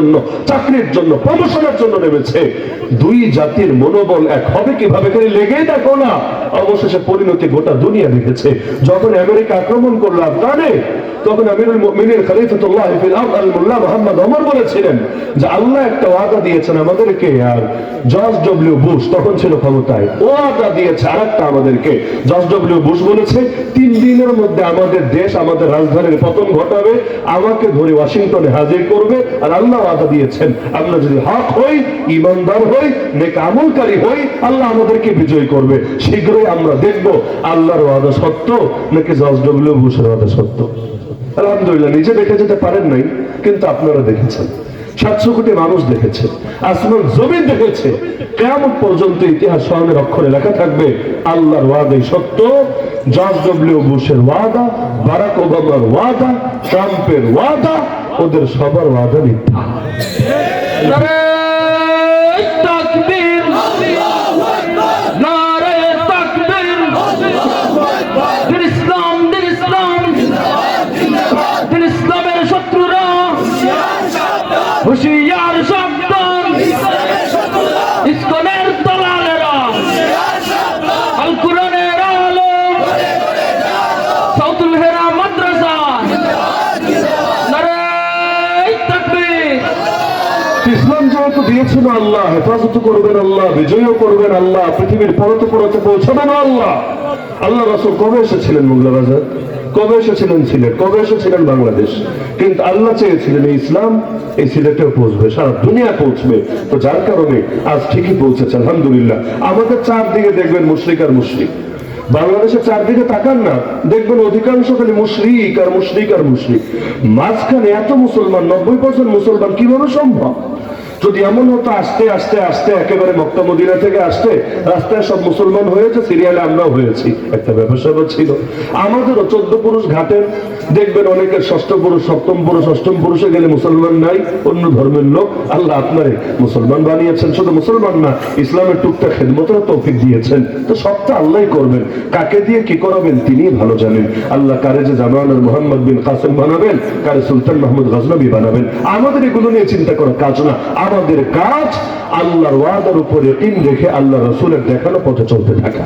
জন্য, চাকরির জন্য, প্রমোশনের জন্য নেমেছে। দুই জাতির মনোবল এক হবে কীভাবে খালি লেগেই দেখো না। অবশেষে পরিণতি গোটা দুনিয়া দেখেছে। যখন আমেরিকা আক্রমণ করল আফগানে, তখন আমিরুল আল বলেছিলেন যে, আল্লাহ একটা ওয়াদা দিয়েছেন আমাদেরকে আর জর্জ ডব্লিউ বুশ তখন ছিল ক্ষমতায়। দিয়েছে আমাদেরকে। জর্জ ডব্লিউ বুশ বলেছে, তিন দিনের মধ্যে আমাদের দেশ আমাদের রাজধানীর পতন ঘটাবে, আমাকে ধরে ওয়াশিংটনে হাজির করবে আর আল্লাহ ওয়াদা দিয়েছেন। আমরা যদি হক হই ইমানদার হই, নেক আমলকারী হই, আল্লাহ আমাদেরকে বিজয় করবে। শীঘ্রই আমরা দেখব আল্লাহর ওয়াদা সত্য, নাকি জর্জ ডব্লিউ বুশের ওয়াদা সত্য। আলহামদুলিল্লাহ, নিজে দেখে যেতে পারেন নাই, কিন্তু আপনারা দেখেছেন। সাতশো কোটি মানুষ দেখেছে আসমান, জমিন দেখেছে। কেমন পর্যন্ত ইতিহাস স্মরণের অক্ষরে লেখা থাকবে, আল্লাহর ওয়াদাই সত্য জর্জ ডব্লিউ বুশের ওয়াদা, বারাক ওবামার ওয়াদা, ট্রাম্পের ওয়াদা ওদের সবার ওয়াদা মিথ্যা নারে তাকবীর নারে তাকবীর দিন ইসলাম দিন ইসলাম দিন ইসলামের শত্রুরা হুশিয়ার সাবধান ইসকনের দলালেরা আল কোরআনের আলো সাউতুল হেরা মাদ্রাসা নারে তাকবীর ইসলাম যেহেতু দিয়েছেন আল্লাহ, হেফাজত করবেন আল্লাহ, বিজয়ও করবেন আল্লাহ, পৃথিবীর পরতে পরতে পৌঁছাবেন আল্লাহ। আল্লাহ রসুল কবে এসেছিলেন মোংলা বাজার কবে এসেছিলেন সিলেট? কবে এসেছিলেন বাংলাদেশ? কিন্তু আল্লাহ চেয়েছিলেন, এই ইসলাম এই সিলেটেও পৌঁছবে, সারা দুনিয়া পৌঁছবে। তো যার কারণে আজ ঠিকই পৌঁছেছে, আলহামদুলিল্লাহ। আমাদের চারদিকে দেখবেন মুশরিক আর মুশরিক। বাংলাদেশের চারদিকে তাকান না, দেখবেন অধিকাংশ খালি মুশরিক আর মুশরিক আর মুশরিক। মাঝখানে এত মুসলমান, নব্বই পার্সেন্ট মুসলমান কীভাবে সম্ভব? যদি এমন হতো, আস্তে আস্তে আস্তে একেবারে মক্কা মদিনা থেকে আসতে রাস্তায় সব মুসলমান হয়েছে, সিরিয়ালে আমরাও হয়েছি। একটা ব্যবসা ছিল। আমাদেরও চোদ্দ পুরুষ ঘাটের দেখবেন অনেকের ষষ্ঠ পুরুষ, সপ্তম পুরুষ, অষ্টম পুরুষে গেলে মুসলমান নাই, অন্য ধর্মের লোক। আল্লাহ আপনারে মুসলমান বানিয়েছেন। শুধু মুসলমান না, ইসলামের টুকটা খেদমতের তৌফিক দিয়েছেন। তো সবটা আল্লাহ করবেন। কাকে দিয়ে কি করাবেন তিনি ভালো জানেন। আল্লাহ কারে যে জামানের মোহাম্মদ বিন কাসেম বানাবেন, কারে সুলতান মাহমুদ গজনবী বানাবেন। আমাদের এগুলো নিয়ে চিন্তা করার কাজ না। আমাদের কাজ আল্লাহর ওয়াদার উপরে ইন রেখে আল্লাহ রসুলের দেখানো পথে চলতে থাকা।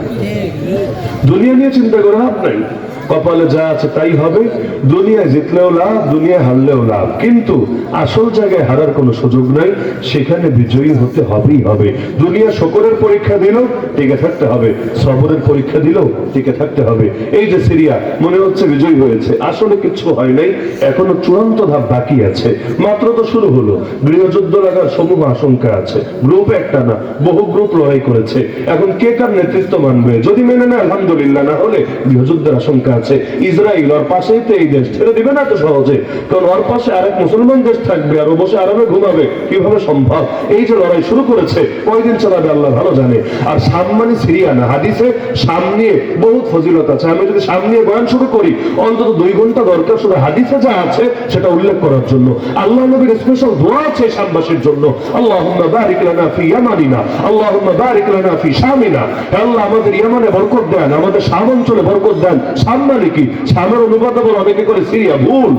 দুনিয়া নিয়ে চিন্তা করে লাভ নাই। কপালে যা আছে তাই হবে। দুনিয়ায় জিতলেও লাভ, দুনিয়ায় হারলেও লাভ। কিন্তু আসল জায়গায় হারার কোনো সুযোগ নাই। সেখানে বিজয়ী হতে হবেই হবে। দুনিয়া শকরের পরীক্ষা দিল টিকে থাকতে হবে। সবরের পরীক্ষা দিল টিকে থাকতে হবে। এই যে সিরিয়া, মনে হচ্ছে বিজয়ী হয়েছে। আসলে কিছু হয় নাই। এখনও চূড়ান্ত ধাপ বাকি আছে। মাত্র তো শুরু হলো। গৃহযুদ্ধ লাগার সমূহ আশঙ্কা আছে। গ্রুপ একটা না, বহু গ্রুপ লড়াই করেছে। এখন কে কার নেতৃত্ব মানবে? যদি মেনে নেয়, আলহামদুলিল্লাহ, না হলে গৃহযুদ্ধের আশঙ্কা আছে। ইসরায়েল ওর পাশেই তো এই দেশ, ছেড়ে দিবে না তো সহজে। কারণ ওর পাশে আরেক মুসলমান দেশ থাকবে আর ও বসে আরামে ঘুমাবে। কীভাবে সম্ভব? এই যে লড়াই শুরু করেছে, কয়দিন চালাবে আল্লাহ ভালো জানে। আর সামনে সিরিয়া না, হাদিসে সামনে বহুত ফজিলত আছে। আমি যদি সামনে বয়ান শুরু করি, অন্তত দুই ঘণ্টা দরকার শুধু হাদিসে যা আছে, সেটা উল্লেখ করার জন্য। আল্লাহ নবীর স্পেশাল দোয়া আছে শামবাসীর জন্য। আল্লাহুম্মা বারিক লানা ফি ইয়ামানিনা আল্লাহুম্মা বারিক লানা ফি শামিনা। হে আল্লাহ, আমাদের ইয়ামানে বরকত দেন, আমাদের শাম অঞ্চলে বরকত দেন। শাম মানে কি? শামের অনুবাদ বলে অনেকে করে? সিরিয়া, ভুল।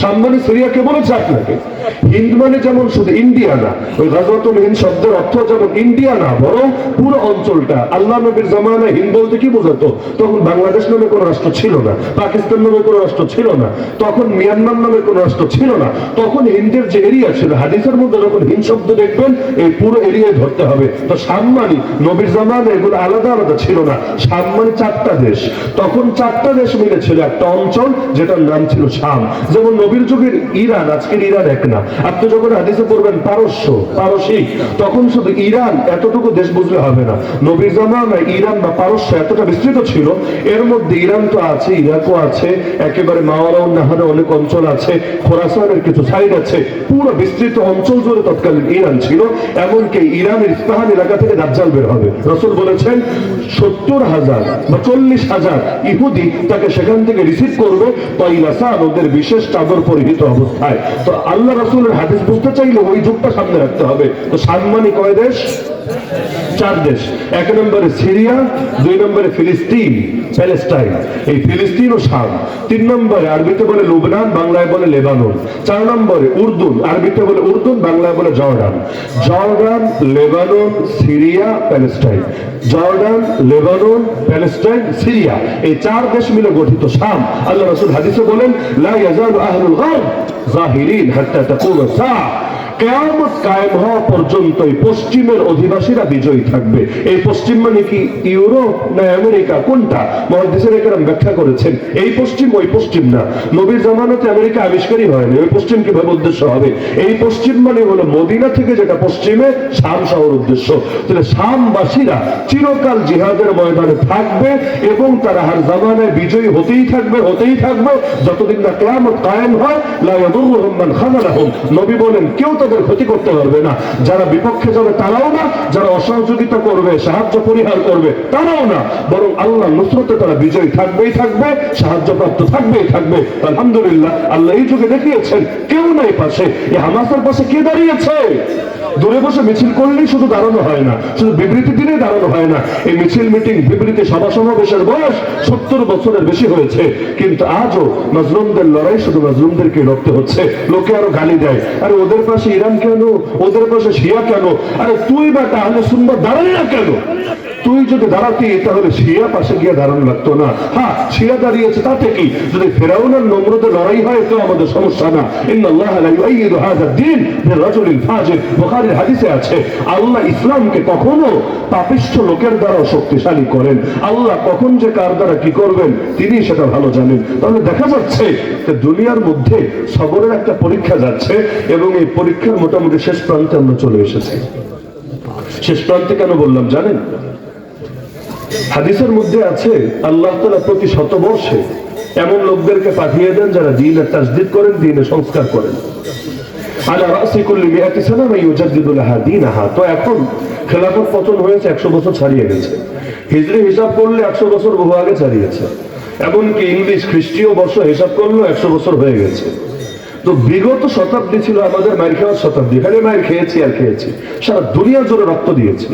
শাম মানে সিরিয়া কে বলেছে আপনাকে? হিন্দ মানে যেমন শুধু ইন্ডিয়া না, ওই গাজওয়াতুল হিন্দ শব্দের অর্থ যেমন ইন্ডিয়া না, বরং পুরো অঞ্চলটা আল্লাহ নবীর জামানায় হিন্দ বলতে কি বোঝাতো? তখন বাংলাদেশ নামে কোনো রাষ্ট্র ছিল না, পাকিস্তান নামে কোনো রাষ্ট্র ছিল না, তখন মিয়ানমার নামে কোনো রাষ্ট্র ছিল না, তখন হিন্দের যে এরিয়া ছিল, হাদিসের মধ্যে যখন হিন্দ শব্দ দেখবেন, এই পুরো এরিয়ায় ধরতে হবে। তো সাম্মানি, নবীর জামানে এগুলো আলাদা আলাদা ছিল না, সাম্মানি চারটা দেশ। তখন চারটা দেশ মিলে ছিল একটা অঞ্চল, যেটার নাম ছিল শাম। যেমন নবীর যুগের ইরান, আজকের ইরান এক না আপনি যখন হাদিসে পড়বেন পারস্য, পারসিক, তখন শুধু ইরান এতটুকু দেশ বুঝলে হবে না। নবীর জামানায় ইরান বা পারস্য এতটা বিস্তৃত ছিল, এর মধ্যে ইরান তো আছে, ইরাকও আছে, একেবারে মাওয়ারাউন নাহারে অনেক অঞ্চল আছে, খোরাসানের কিছু সাইড আছে, পুরো বিস্তৃত অঞ্চল জুড়ে তৎকালীন ইরান ছিল, এমনকি ইরানের ইস্পাহান এলাকা থেকে দাজ্জাল বের হবে। রসুল বলেছেন, সত্তর হাজার বা চল্লিশ হাজার ইহুদি তাকে সেখান থেকে রিসিভ করবে তৈলাসান ওদের বিশেষ চাদর পরিহিত অবস্থায়। তো আল্লাহ রসুলের হাদিস বুঝতে চাইলে ওই যুগটা সামনে রাখতে হবে। তো সাংমানিক কয় দেশ? চার দেশ। এক নম্বরে সিরিয়া, দুই নম্বরে ফিলিস্তিন, প্যালেস্টাইন। এই ফিলিস্তিন ও শাম। তিন নম্বরে আরবিতে বলে লুবনান, বাংলায় বলে লেবানন। চার নম্বরে উর্দুন, আরবিতে বলে উর্দুন, বাংলায় বলে Jordan. Jordan, Lebanon, Syria, Palestine. Jordan, Lebanon, Palestine, Syria. এই চার দেশ মিলে গঠিত শাম। আল্লাহ রসুল হাদিসে বলেন, লা ইয়াজালু আহলুল গারব জাহিরিন হাত্তা তাকুম সাআ কেয়ামত কায়েম হওয়া পর্যন্ত পশ্চিমের অধিবাসীরা বিজয়ী থাকবে। এই পশ্চিম মানে কি? ইউরোপ না আমেরিকা? কোনটা? মহাদেশের এখানে ব্যাখ্যা করেছেন। এই পশ্চিম, ওই পশ্চিম না। নবীর জামানাতে আমেরিকা আবিষ্কারই হয়নি। ওই পশ্চিম কীভাবে উদ্দেশ্য হবে? এই পশ্চিম মানে হলো মদিনা থেকে যেটা পশ্চিমে শাম শহর উদ্দেশ্য। তাহলে শামবাসীরা চিরকাল জিহাদের ময়দানে থাকবে এবং তারা হার জামানায় বিজয়ী হতেই থাকবে হতেই থাকবে। যতদিন না কেয়ামত কায়েম হয়, লা ইয়াদুরুহুম মান খাযালাহুম নবী বলেন, কেউ তাদের ক্ষতি করতে পারবে না। যারা বিপক্ষে যাবে তারাও না, যারা অসহযোগিতা করবে, সাহায্য পরিহার করবে, তারাও না। বরং আল্লাহ নুসরতে তারা বিজয়ী থাকবেই থাকবে সাহায্য প্রাপ্ত থাকবেই থাকবে। আলহামদুলিল্লাহ, আল্লাহ এই যুগে দেখিয়েছেন, কেউ নাই পাশে। এই হামাসের পাশে কে দাঁড়িয়েছে? দূরে বসে মিছিল করলেই শুধু দাঁড়ানো হয় না, শুধু বিবৃতি দিলেই দাঁড়ানো হয় না। এই মিছিল, মিটিং, বিবৃতি সভা সমাবেশের বয়স সত্তর বছরের বেশি হয়েছে। কিন্তু আজও মাজলুমদের লড়াই শুধু মাজলুমদেরকে লড়তে হচ্ছে। লোকে আরও গালি দেয়। আরে ওদের পাশে ইরান কেন? ওদের পাশে শিয়া কেন? আরে তুই বা তাহলে সুন্দর দাঁড়ায় না কেন? তুই যদি দাঁড়াতি, তাহলে শিয়া পাশে গিয়ে দাঁড়ানো লাগতো না। হ্যাঁ শিয়া দাঁড়িয়েছে, তাতে কি? যদি ফেরাউনের নম্রতে লড়াই হয়, তো আমাদের সমস্যা না। কার দ্বারা কি করবেন, তিনি সেটা ভালো জানেন। তাহলে দেখা যাচ্ছে যে দুনিয়ার মধ্যে একটা পরীক্ষা যাচ্ছে, এবং এই পরীক্ষার মোটামুটি শেষ প্রান্তে আমরা চলে এসেছি। শেষ প্রান্তে কেন বললাম, জানেন? হাদিসের মধ্যে আছে, আল্লাহ তালা প্রতি শতবর্ষে এমন লোকদেরকে পাঠিয়ে দেন যারা দিনের তাসদিদ করেন দিনে সংস্কার করেন। আলা রাসি মিয়াতি সানা মা ইউজাদ্দিদু তো এখন খেলাফত পতন হয়েছে 100 বছর ছাড়িয়ে গেছে। হিজরি হিসাব করলে 100 বছর বহু আগে ছাড়িয়েছে। এমনকি ইংলিশ খ্রিস্টীয় বর্ষ হিসাব করলেও 100 বছর হয়ে গেছে। বিগত শতাব্দী ছিল আমাদের মায়ের শতাব্দী। এখানে মায়ের খেয়েছি আর খেয়েছি। সারা দুনিয়া জুড়ে রক্ত দিয়েছি।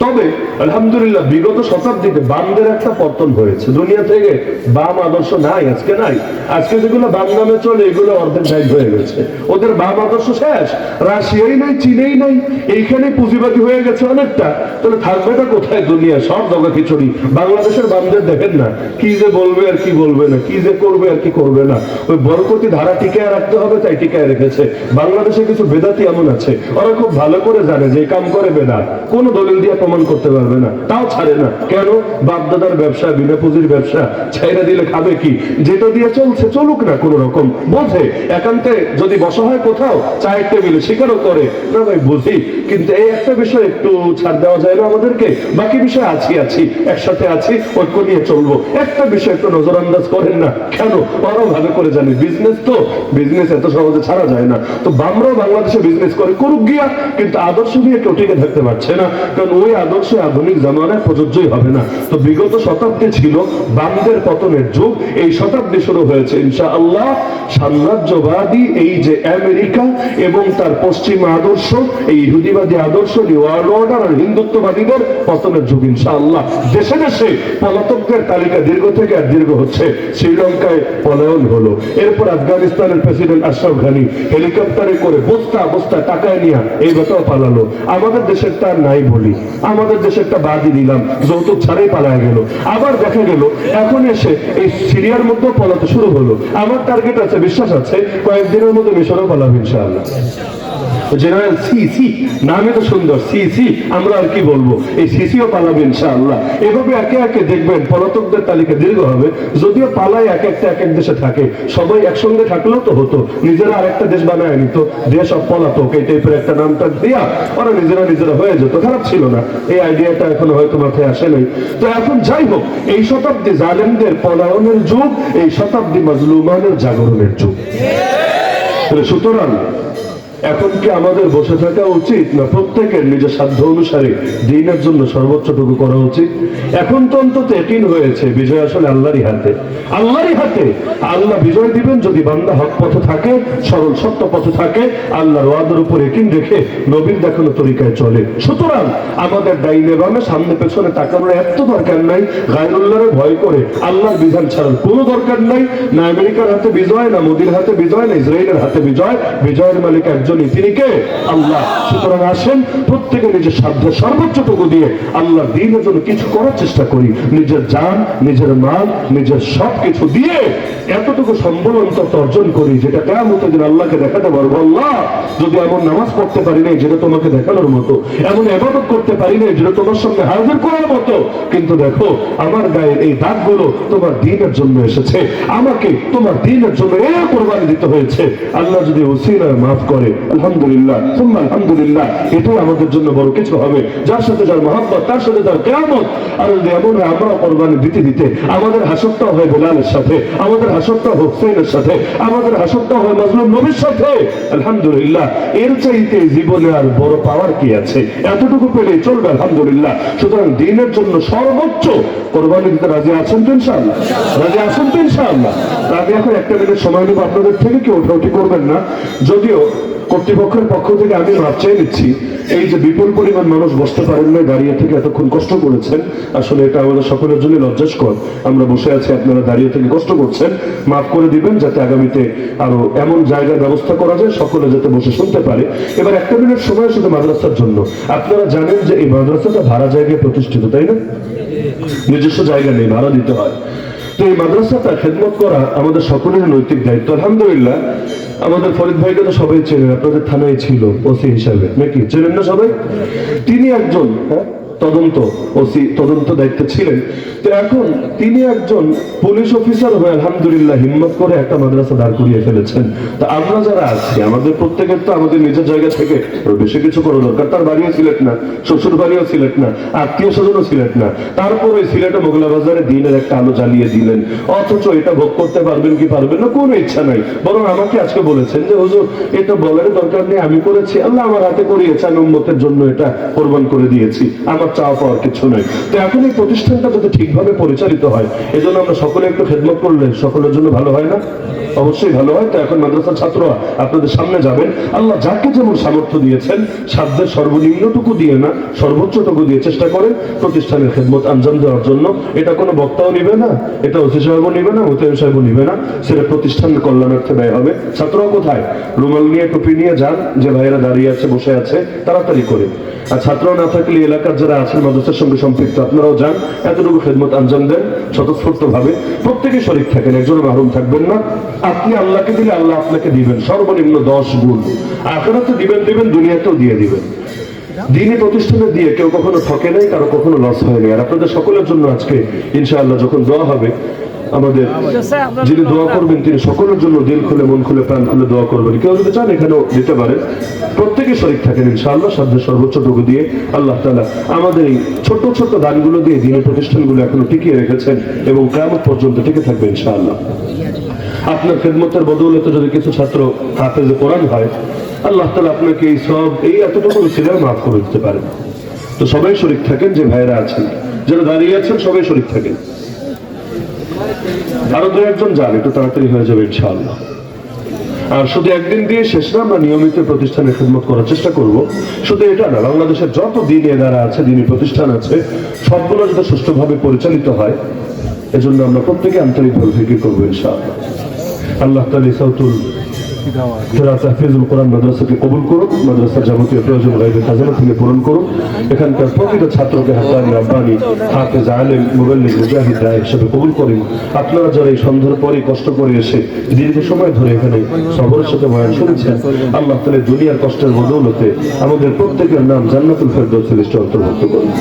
তবে, আলহামদুলিল্লাহ, বিগত শতাব্দীতে বামদের একটা পতন হয়েছে। দুনিয়া থেকে বাম আদর্শ নাই, আজকে নাই। আজকে যেগুলো বাম নামে চলে, এগুলো অর্ধেক সাইড হয়ে গেছে। ওদের বাম আদর্শ শেষ। রাশিয়াই নাই, চীনেই নাই। এইখানে পুঁজিবাদী হয়ে গেছে অনেকটা। তাহলে থাকবেটা কোথায় দুনিয়া? সব জগা খিচুড়ি বাংলাদেশের বামদের দেখেন না। কি যে বলবে আর কি বলবে না, কি যে করবে আর কি করবে না। ওই বরকতি ধারা টিকায় রাখতে হবে, তাই টিকায় রেখেছে। বাংলাদেশে কিছু বেদাতি এমন আছে। ওরা খুব ভালো করে জানে যে কাম করে বেদাত। কোন দলিল দিয়ে প্রমাণ করতে পারবে না, তাও ছাড়ে না। কেন? বাপদাদার ব্যবসা বিনা পুঁজির ব্যবসা ছাইরা দিলে খাবে কি? যেটা দিয়ে চলছে, চলুক না কোন রকম। বোঝে? একান্তে যদি বসা হয় কোথাও, চায়ের টেবিলে স্বীকারও করে। না ভাই, বুঝি। কিন্তু এই একটা বিষয় একটু ছাড় দেওয়া যায় না আমাদেরকে? বাকি বিষয় আছি আছি, একসাথে আছি, ঐক্য নিয়ে চলবো। একটা বিষয় একটু নজরআন্দাজ করেন না। কেন? ওরাও ভালো করে জানি। বিজনেস তো, বিজনেস এত সহজে ছাড়া যায় না। তো বামরাও বাংলাদেশে বিজনেস করে করুক গিয়া, কিন্তু আদর্শ নিয়ে কেউ টিকে থাকতে পারছে না। কারণ ওই আদর্শ আধুনিক জামানায় প্রযোজ্যই হবে না। তো বিগত শতাব্দী ছিল বামদের পতনের যুগ, এই শতাব্দী শুরু হয়েছে ইনশা আল্লাহ সাম্রাজ্যবাদী এই যে আমেরিকা এবং তার পশ্চিম আদর্শ, এই ইহুদিবাদী আদর্শ ওয়ার্ল্ড অর্ডার আর হিন্দুত্ববাদীদের পতনের যুগ ইনশা আল্লাহ দেশে দেশে পলাতকদের তালিকা দীর্ঘ থেকে আর দীর্ঘ হচ্ছে। শ্রীলঙ্কায় পলায়ন হলো। এরপর আফগানিস্তানের প্রেসিডেন্ট আশরাফ ঘানি হেলিকপ্টারে করে বস্তা বস্তা টাকায় নিয়ে এই বেটাও পালালো। আমাদের দেশের তার নাই বলি। আমাদের দেশে একটা বাদই দিলাম, যৌতুক ছাড়াই পালায় গেল। আবার দেখা গেল, এখন এসে এই সিরিয়ার মধ্যেও পালাতে শুরু হলো। আমার টার্গেট আছে, বিশ্বাস আছে, কয়েকদিনের মধ্যে মিশরও পালাবে ইনশাআল্লাহ। জেনারেল সি সি, নামে তো সুন্দর, সি সি, আমরা আর কি বলব? এই সিসিও পালাবে ইনশাআল্লাহ। এভাবে একে একে দেখবেন, পলাতকদের তালিকা দীর্ঘ হবে। যদিও পালাই এক একটা, এক এক দেশে থাকে। সবাই একসঙ্গে থাকলেও তো হতো। নিজেরা আরেকটা দেশ বানায় নিত। দেশ অফ পলাতক, এই টাইপের একটা নামটা দিয়া ওরা নিজেরা নিজেরা হয়ে যেত। খারাপ ছিল না। এই আইডিয়াটা এখন হয়তো মাথায় আসে নাই। তো এখন যাই হোক, এই শতাব্দী জালেমদের পলায়নের যুগ, এই শতাব্দী মাজলুমানের জাগরণের যুগ। সুতরাং এখন কি আমাদের বসে থাকা উচিত না প্রত্যেকের নিজের সাধ্য অনুসারে দিনের জন্য সর্বোচ্চটুকু করা উচিত? এখন তো অন্তত একিন হয়েছে, বিজয় আসলে আল্লাহরই হাতে। আল্লাহরই হাতে। আল্লাহ বিজয় দিবেন যদি বান্দা হক পথে থাকে, সরল সত্য পথে থাকে, আল্লাহর ওয়াদের উপর একিন রেখে নবীর দেখানো তরিকায় চলে। সুতরাং আমাদের ডাইনে বামে, সামনে পেছনে তাকানোর এত দরকার নাই গায়রুল্লাহরে ভয় করে আল্লাহর বিধান ছাড়ার কোনো দরকার নাই, না আমেরিকার হাতে বিজয়, না মোদির হাতে বিজয়, না ইসরায়েলের হাতে বিজয়, বিজয়ের মালিক একজনই তিনি কে? আল্লাহ। সুতরাং আসেন, প্রত্যেকে নিজের সাধ্য সর্বোচ্চটুকু দিয়ে আল্লাহ দিনের জন্য কিছু করার চেষ্টা করি। নিজের যান নিজের মাল, নিজের সব কিছু দিয়ে এতটুকু সম্বল অন্তত অর্জন করি, যেটা কেমন দিন আল্লাহকে দেখাতে পারব। আল্লাহ, যদি এমন নামাজ পড়তে পারি নাই, যেটা তোমাকে দেখানোর মতো, এমন এবাদত করতে পারি নাই, যেটা তোমার সামনে হাজির করার মতো, কিন্তু দেখো, আমার গায়ের এই দাগগুলো তোমার দিনের জন্য এসেছে। আমাকে তোমার দিনের জন্য এ কোরবানি দিতে হয়েছে। আল্লাহ যদি ওসিলায় মাফ করে, আলহামদুলিল্লাহ, সুম্মা আলহামদুলিল্লাহ, এটাই আমাদের জন্য বড় কিছু হবে। যার সাথে যার মহাব্বত, তার সাথে যার কেমন আর যদি এমন আমরাও কোরবানি দিতে দিতে আমাদের হাসরটাও হয় বেলালের সাথে, আমাদের হাসরটা হোসেনের সাথে, আমাদের হাসরটা হয় মজলুম নবীর সাথে। আলহামদুলিল্লাহ, এর চাইতে জীবনে আর বড় পাওয়ার কি আছে? এতটুকু পেলে চলবে, আলহামদুলিল্লাহ। সুতরাং দিনের জন্য সর্বোচ্চ কোরবানি দিতে রাজি আছেন তো ইনশাআল্লাহ? রাজি আছেন তো ইনশাআল্লাহ? তাহলে এখন একটা মিনিট সময় নেব, আপনাদের থেকে কেউ ওঠাউঠি করবেন না? যদিও কর্তৃপক্ষের পক্ষ থেকে আমি মাপ চেয়ে নিচ্ছি। এই যে বিপুল পরিমাণ মানুষ বসতে পারেন না দাঁড়িয়ে থেকে এতক্ষণ কষ্ট করেছেন, আসলে এটা আমাদের সকলের জন্য লজ্জাস্কর। আমরা বসে আছি, আপনারা দাঁড়িয়ে থেকে কষ্ট করছেন। মাফ করে দিবেন, যাতে আগামীতে আরও এমন জায়গার ব্যবস্থা করা যায়, সকলে যাতে বসে শুনতে পারে। এবার একটা মিনিট সময় শুধু মাদ্রাসার জন্য। আপনারা জানেন যে এই মাদ্রাসাটা ভাড়া জায়গায় প্রতিষ্ঠিত, তাই না? নিজস্ব জায়গা নেই, ভাড়া দিতে হয়। তো এই মাদ্রাসাটা খেদমত করা আমাদের সকলের নৈতিক দায়িত্ব। আলহামদুলিল্লাহ আমাদের ফরিদ ভাইকে তো সবাই চেনেন আপনাদের থানায় ছিল ওসি হিসাবে। নাকি? চেনেন না সবাই? তিনি একজন হ্যাঁ, তদন্ত ওসি তদন্ত দায়িত্বে ছিলেন। তো এখন তিনি একজন পুলিশ অফিসার হয়ে আলহামদুলিল্লাহ হিম্মত করে একটা মাদ্রাসা দাঁড় করিয়ে ফেলেছেন। তো আমরা যারা আছি, আমাদের প্রত্যেকের তো আমাদের নিজের জায়গা থেকে বেশি কিছু করা দরকার। তার বাড়িও সিলেট না, শ্বশুর বাড়িও সিলেট না, আত্মীয় স্বজনও সিলেট না। তারপরে সিলেটে মোগলা বাজারে দিনের একটা আলো জ্বালিয়ে দিলেন। অথচ এটা ভোগ করতে পারবেন কি পারবেন না, কোনো ইচ্ছা নাই। বরং আমাকে আজকে বলেছেন যে, হুজুর, এটা বলার দরকার নেই, আমি করেছি। আল্লাহ আমার হাতে করিয়েছে আমি উম্মতের জন্য এটা কোরবান করে দিয়েছি। আমার চাওয়া পাওয়ার কিছু নাই। তো এখন এই প্রতিষ্ঠানটা যদি ঠিকভাবে পরিচালিত হয়, এজন্য আমরা সকলে একটু খেদমত করলে সকলের জন্য ভালো হয় না? অবশ্যই ভালো হয়। তো এখন মাদ্রাসার ছাত্ররা আপনাদের সামনে যাবেন। আল্লাহ যাকে যেমন সামর্থ্য দিয়েছেন, সাধ্যের সর্বনিম্নটুকু দিয়ে না, সর্বোচ্চটুকু দিয়ে চেষ্টা করেন প্রতিষ্ঠানের খেদমত আঞ্জাম দেওয়ার জন্য। এটা কোনো বক্তাও নিবে না, এটা ওসি সাহেবও নিবে না, মোতায়েম সাহেবও নিবে না। সেটা প্রতিষ্ঠানের কল্যাণার্থে ব্যয় হবে। ছাত্ররা কোথায়? রুমাল নিয়ে, টুপি নিয়ে যান, যে ভাইয়েরা দাঁড়িয়ে আছে, বসে আছে, তাড়াতাড়ি করে। আর ছাত্র না থাকলে এলাকার যারা আছেন মাদ্রাসার সঙ্গে সম্পৃক্ত, আপনারাও যান, এতটুকু খেদমত আঞ্জাম দেন প্রত্যেকে শরীর থাকেন মাহরুম থাকবেন না। আপনি আল্লাহকে দিলে আল্লাহ আপনাকে দিবেন, সর্বনিম্ন দশ গুণ। দিবেন দিবেন, দুনিয়াতেও দিয়ে দিবেন। দিনে প্রতিষ্ঠানে দিয়ে কেউ কখনো ঠকে নাই, কারও কখনো লস হয়নি আর আপনাদের সকলের জন্য আজকে, ইনশাআল্লাহ, যখন দোয়া হবে আমাদের যিনি দোয়া করবেন তিনি সকলের জন্য দিল খুলে মন খুলে প্রাণ খুলে দোয়া করবেন। কেউ যদি চান এখানেও দিতে পারেন প্রত্যেকে শরীর থাকেন ইনশাআল্লাহ সাধ্যের সর্বোচ্চটুকু দিয়ে আল্লাহ তালা আমাদের এই ছোট ছোট দানগুলো দিয়ে দিনের প্রতিষ্ঠানগুলো এখনও টিকিয়ে রেখেছেন এবং কেমন পর্যন্ত টিকে থাকবে ইনশাআল্লাহ। আপনার খেদমতের বদৌলতে যদি কিছু ছাত্র হাফেজে কোরআন হয় আল্লাহ তালা আপনাকে এই সব এই এতটুকু ছিল মাফ করে দিতে পারেন। তো সবাই শরীর থাকেন যে ভাইরা আছেন যারা দাঁড়িয়ে আছেন সবাই শরীর থাকেন। আরও দু একজন যান একটু তাড়াতাড়ি হয়ে যাবে ইনশাআল্লাহ। আর শুধু একদিন দিয়ে শেষ না, আমরা নিয়মিত প্রতিষ্ঠানে খেদমত করার চেষ্টা করব। শুধু এটা না, বাংলাদেশের যত দিন এদারা আছে দিনই প্রতিষ্ঠান আছে, সবগুলো যাতে সুষ্ঠুভাবে পরিচালিত হয়, এজন্য আমরা প্রত্যেকে আন্তরিকভাবে ফিকির করব ইনশাআল্লাহ। আল্লাহ তালী সাউতুল মাদ্রাসার প্রয়োজন থেকে পূরণ এখানকার কবুল করেন। আপনারা যারা এই সন্ধ্যার পরে কষ্ট করে এসে দীর্ঘ সময় ধরে এখানে সবরের সাথে বয়ান শুনেছেন, আল্লাহ তালে দুনিয়ার কষ্টের বদৌলতে আমাদের প্রত্যেকের নাম জান্নাতুল ফেরদৌসের অন্তর্ভুক্ত করুন।